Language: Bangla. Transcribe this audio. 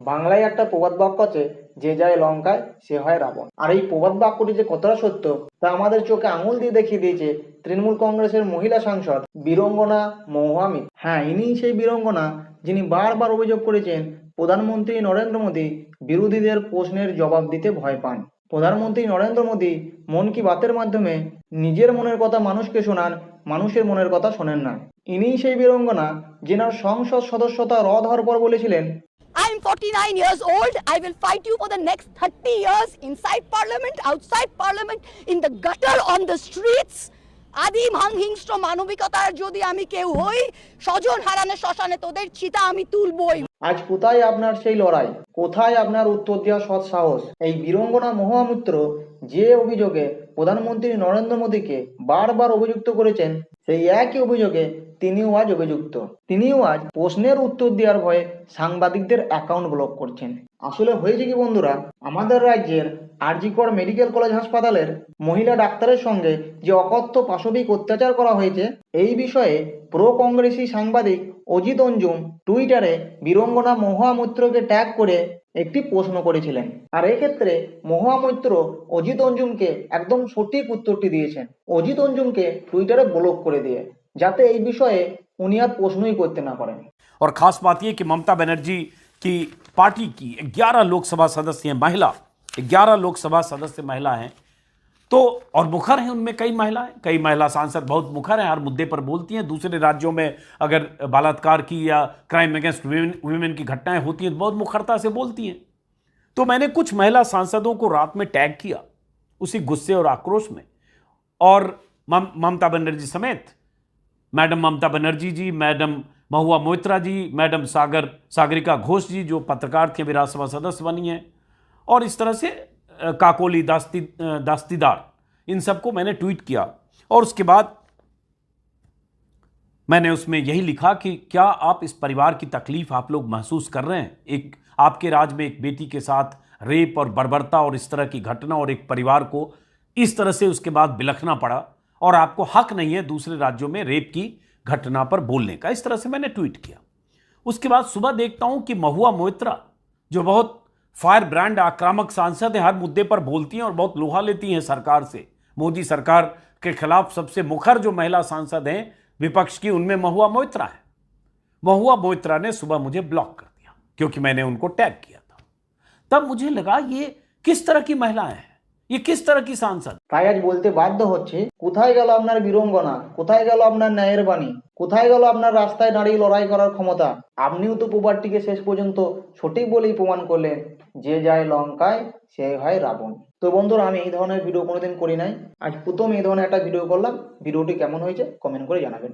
বাংলায় একটা প্রবাদ বাক্য আছে, যে যায় লঙ্কায়, সে হয় রাবণ। আর এই প্রবাদ বাক্যটি যে কতটা সত্য, তা আমাদের চোখে আঙুল দিয়ে দেখিয়ে দিয়েছে তৃণমূল কংগ্রেসের মহিলা সাংসদ বীরঙ্গনা মৌহামি। হ্যাঁ ইনিই সেই বীরঙ্গনা যিনি বারবার অভিযোগ করেছেন, প্রধানমন্ত্রী নরেন্দ্র মোদী বিরোধীদের প্রশ্নের জবাব দিতে ভয় পান। প্রধানমন্ত্রী নরেন্দ্র মোদী মন কি বাতের মাধ্যমে নিজের মনের কথা মানুষকে শোনান, মানুষের মনের কথা শোনেন না। ইনিই সেই বীরঙ্গনা, যেনার সংসদ সদস্যতা রদ হওয়ার পর বলেছিলেন I'm 49 years old. I will fight you for the next 30 years inside parliament, outside parliament, in the gutter, on the streets. আদিম হিংস্র মানবিকতার যদি আমি কেউ হই স্বজন হারানো শ্মশানে তোদের চিতা আমি তুলবই আজ কোথায় আপনার সেই লড়াই কোথায় আপনার উত্তর দেওয়া সৎ সাহস এই বীরঙ্গনা মহামূত্র যে অভিযোগে প্রধানমন্ত্রী নরেন্দ্র মোদীকে বারবার অভিযুক্ত করেছেন, সেই একই অভিযোগে তিনিও আজ অভিযুক্ত। তিনিও আজ প্রশ্নের উত্তর দেওয়ার ভয়ে সাংবাদিকদের অ্যাকাউন্ট ব্লক করছেন। আসলে হয়েছে কি বন্ধুরা, আমাদের রাজ্যের আরজিকর মেডিকেল কলেজ হাসপাতালের মহিলা ডাক্তারের সঙ্গে যে অকথ্য পাশবিক অত্যাচার করা হয়েছে, এই বিষয়ে প্রো কংগ্রেসি সাংবাদিক অজিত অঞ্জুম টুইটারে বীরঙ্গনা মহামৈত্রকে ট্যাগ করে একটি প্রশ্ন করেছিলেন আর এক্ষেত্রে মহামৈত্র অজিত অঞ্জুমকে একদম সঠিক উত্তরটি দিয়েছেন অজিত অঞ্জুমকে টুইটারে ব্লক করে দিয়ে যাতে এই বিষয়ে উনি আর প্রশ্নই করতে না পারেন और खास बात यह कि ममता बनर्जी की पार्टी की 11 लोकसभा सदस्य हैं महिला 11 लोकसभा सदस्य महिला हैं तो और मुखर हैं उनमें कई महिलाएँ, कई महिला सांसद बहुत मुखर हैं, हर मुद्दे पर बोलती हैं। दूसरे राज्यों में अगर बलात्कार की या क्राइम अगेंस्ट वुमेन की घटनाएँ होती हैं तो बहुत मुखरता से बोलती हैं। तो मैंने कुछ महिला सांसदों को रात में टैग किया, उसी गुस्से और आक्रोश में। और मम- ममता बनर्जी समेत, madam Mamata Banerjee ji, madam Mahua Moitra ji, madam Sagar, Sagarika Ghosh ji, जो पत्रकार थे, विधानसभा सदस्य बनी हैं। और इस तरह से काकोली, दास्ती दास्तीदार, इन सबको मैंने ट्वीट किया। और उसके बाद मैंने उसमें यही लिखा कि क्या आप इस परिवार की तकलीफ़ आप लोग महसूस कर रहे हैं? एक आपके राज में एक बेटी के साथ रेप और बर्बरता और इस तरह की घटना और एक परिवार को इस तरह से उसके बाद बिलखना पड़ा और आपको हक नहीं है दूसरे राज्यों में रेप की घटना पर बोलने का। इस तरह से मैंने ट्वीट किया। उसके बाद सुबह देखता हूँ कि महुआ मोइत्रा, जो बहुत फायर ब्रांड आक्रामक सांसद हैं हर मुद्दे पर बोलती हैं और बहुत लोहा लेती हैं सरकार से। मोदी सरकार के खिलाफ सबसे मुखर जो महिला सांसद हैं, विपक्ष की, उनमें महुआ मोहित्रा है। महुआ मोहित्रा ने सुबह मुझे ब्लॉक कर दिया, क्योंकि मैंने उनको टैग किया था। तब मुझे लगा ये किस तरह की महिलाएँ हैं? ये किस तरह की सांसद তাই আজ বলতে বাধ্য হচ্ছে কোথায় গেল আপনার বীরঙ্গনা কোথায় গেল আপনার ন্যায়ের বাণী কোথায় গেল আপনার রাস্তায় দাঁড়িয়ে লড়াই করার ক্ষমতা আপনিও তো প্রবাদটিকে শেষ পর্যন্ত সঠিক বলেই প্রমাণ করলেন যে যায় লঙ্কায় সে হয় রাবণ তো বন্ধুরা আমি এই ধরনের ভিডিও কোনোদিন করি নাই আজ প্রথম এই ধরনের একটা ভিডিও করলাম ভিডিওটি কেমন হয়েছে কমেন্ট করে জানাবেন